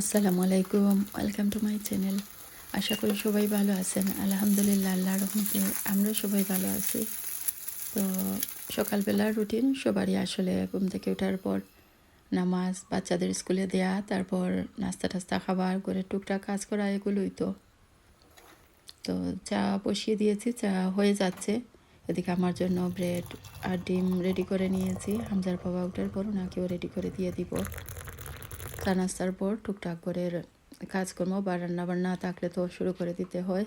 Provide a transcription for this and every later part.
আসসালামু আলাইকুম welcome to my channel আশা করি সবাই ভালো আছেন। আলহামদুলিল্লাহ, আল্লাহ রহমতে আমরা সবাই ভালো আছি। তো সকালবেলার রুটিন সবারই আসলে ঘুম থেকে ওঠার পর নামাজ, বাচ্চাদের স্কুলে দেয়া, তারপর নাস্তা টাস্তা খাবার, করে টুকটাক কাজ করা, এগুলোই তো। তো চা বসিয়ে দিয়েছি, চা হয়ে যাচ্ছে। এদিকে আমার জন্য ব্রেড আর ডিম রেডি করে নিয়েছি। হামজার বাবা ওঠার পর ওনাকেও রেডি করে দিয়ে দিব। নাস্তার পর টুকটাক করে কাজকর্ম বা রান্নাবান্না থাকলে তো শুরু করে দিতে হয়।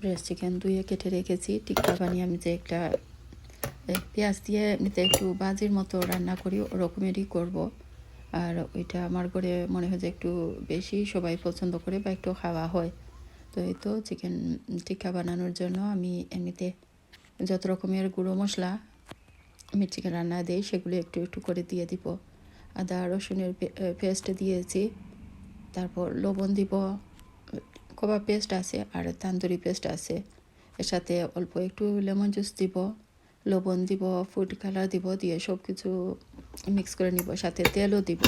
ব্রেস্ট চিকেন ধুয়ে কেটে রেখেছি। টিক্কা বানিয়ে আমি যে একটা পেঁয়াজ দিয়ে এমনিতে একটু বাজির মতো রান্না করি, ওরকমেরই করব। আর ওইটা আমার ঘরে মনে হয় যে একটু বেশি সবাই পছন্দ করে বা একটু খাওয়া হয়। তো এই তো চিকেন টিক্কা বানানোর জন্য আমি এমনিতে যত রকমের গুঁড়ো মশলা আমি চিকেন রান্না দিই, সেগুলো একটু একটু করে দিয়ে দিব। আদা, রসুনের পেস্ট দিয়েছি। তারপর লবণ দিব। কবাব পেস্ট আছে আর তান্দুরি পেস্ট আছে। এর সাথে অল্প একটু লেমন জুস দিব, লবণ দিব, ফুড কালার দিব, দিয়ে সব কিছু মিক্স করে নিব। সাথে তেলও দিব।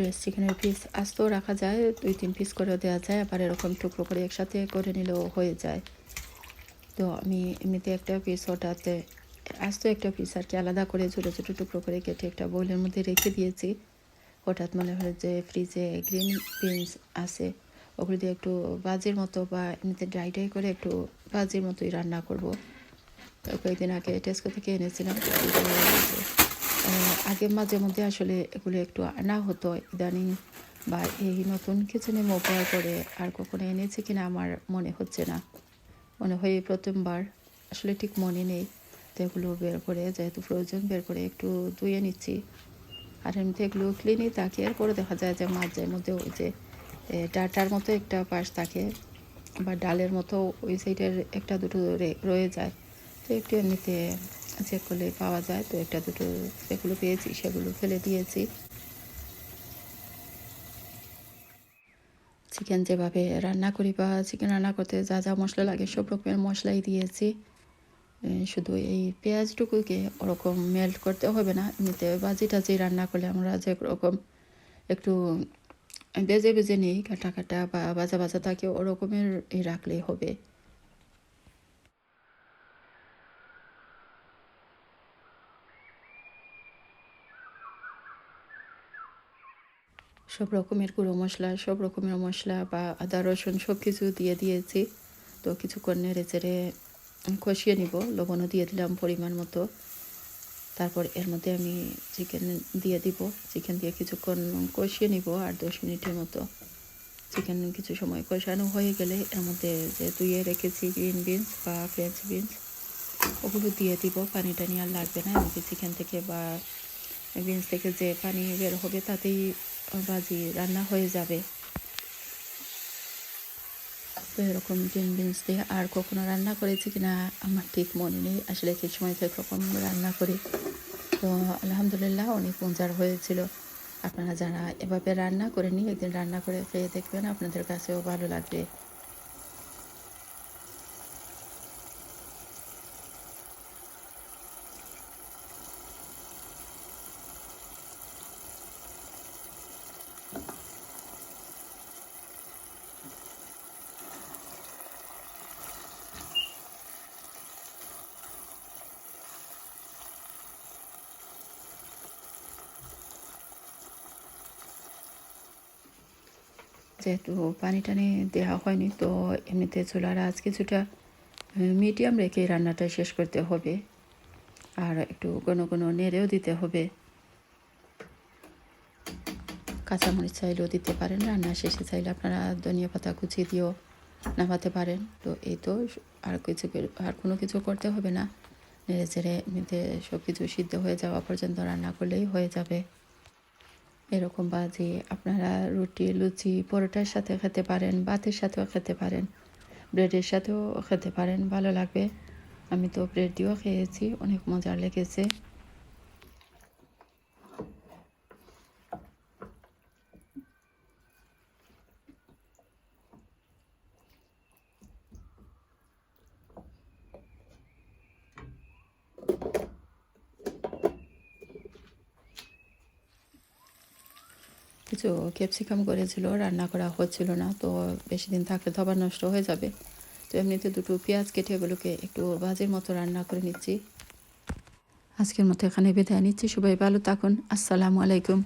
ব্রেস্ট চিকেনের পিস আস্তেও রাখা যায়, দুই তিন পিস করেও দেওয়া যায়, আবার এরকম টুকরো করে একসাথে করে নিলেও হয়ে যায়। তো আমি এমনিতে একটা পিস ওটাতে আস্ত একটা পিস আর কি আলাদা করে ছোটো ছোটো টুকরো করে কেটে একটা বোলের মধ্যে রেখে দিয়েছি। হঠাৎ মনে হয় যে ফ্রিজে গ্রিন বিনস আছে, ওগুলো দিয়ে একটু বাজির মতো বা এমনিতে ড্রাই ড্রাই করে একটু বাজির মতোই রান্না করব। কয়েকদিন আগে টেস্কো থেকে এনেছিলাম আগে মাঝে মধ্যে আসলে এগুলো একটু আনা হতো, ইদানিং বা এই নতুন কিচেনে হওয়ার পরে আর কখনো এনেছি কিনা আমার মনে হচ্ছে না। মনে হয় এই প্রথমবার, আসলে ঠিক মনে নেই। তো এগুলো বের করে যেহেতু প্রয়োজন, বের করে একটু ধুয়ে নিচ্ছি। আর এমনিতে এগুলো ক্লিনই থাকে এরপরে দেখা যায় যে মাঝে মধ্যে ওই যে ডাটার মতো একটা পাশ থাকে বা ডালের মতো ওই সাইডের একটা দুটো রয়ে যায়। তো একটু এমনিতে চেক করলে পাওয়া যায়, তো একটা দুটো যেগুলো পেয়েছি সেগুলো ফেলে দিয়েছি। চিকেন যেভাবে রান্না করি বা চিকেন রান্না করতে যা যা মশলা লাগে সব রকমের মশলাই দিয়েছি। শুধু এই পেঁয়াজটুকুকে ওরকম মেল্ট করতে হবে না, এমনিতে বাজি টাজি রান্না করলে আমরা যে রকম একটু বেজে বেজে নিই, কাটা কাটা বা বাজা বাজা থাকে ওরকমের রাখলেই হবে। সব রকমের গুঁড়ো মশলা, সব রকমের মশলা বা আদা, রসুন সব কিছু দিয়ে দিয়েছি। তো কিছুক্ষণ নেড়ে চেড়ে কষিয়ে নিব। লবণও দিয়ে দিলাম পরিমাণ মতো। তারপর এর মধ্যে আমি চিকেন দিয়ে দিব। চিকেন দিয়ে কিছুক্ষণ কষিয়ে নিব আর দশ মিনিটের মতো। চিকেন কিছু সময় কষানো হয়ে গেলে এর মধ্যে যে ধুয়ে রেখেছি গ্রিন বিনস বা ফ্রেঞ্চ বিনস ওগুলো দিয়ে দিব। পানি টানি আর লাগবে না। এমনিতে চিকেন থেকে বা বিনস থেকে যে পানি বের হবে তাতেই বাজি, রান্না হয়ে যাবে। তো এরকম গ্রিন বিনস দিয়ে আর কখনো রান্না করেছি কিনা আমার ঠিক মনে নেই। আসলে ঠিক সময় তো কখনো রান্না করি। তো আলহামদুলিল্লাহ অনেক মজার হয়েছিল। আপনারা যারা এভাবে রান্না করে নিয়ে একদিন রান্না করে খেয়ে দেখবেন আপনাদের কাছেও ভালো লাগবে। যেহেতু পানি টানি দেওয়া হয়নি, তো এমনিতে চুলার আজ কিছুটা মিডিয়াম রেখে রান্নাটা শেষ করতে হবে। আর একটু কোনো কোনো নেড়েও দিতে হবে। কাঁচামরিচ চাইলেও দিতে পারেন রান্না শেষে চাইলে আপনারা ধনিয়া পাতা কুচিয়ে দিয়েও নামাতে পারেন। তো এই তো আর কিছু আর কোনো কিছু করতে হবে না। নেড়ে চেড়ে এমনিতে সব কিছু সিদ্ধ হয়ে যাওয়া পর্যন্ত রান্না করলেই হয়ে যাবে। এরকম বাজি, আপনারা রুটি, লুচি, পরোটার সাথে খেতে পারেন, ভাতের সাথেও খেতে পারেন, ব্রেডের সাথেও খেতে পারেন, ভালো লাগবে। আমি তো ব্রেড দিয়েও খেয়েছি, অনেক মজা লেগেছে। কিছু ক্যাপসিকাম করেছিল, রান্না করা হচ্ছিল না, তো বেশি দিন থাকলে তো আবার নষ্ট হয়ে যাবে। তো এমনিতে দুটো পেঁয়াজ কেটে এগুলোকে একটু ভাজির মতো রান্না করে নিচ্ছি। আজকের মতো এখানে বিদায় নিচ্ছি, সবাই ভালো থাকুন, আসসালামু আলাইকুম।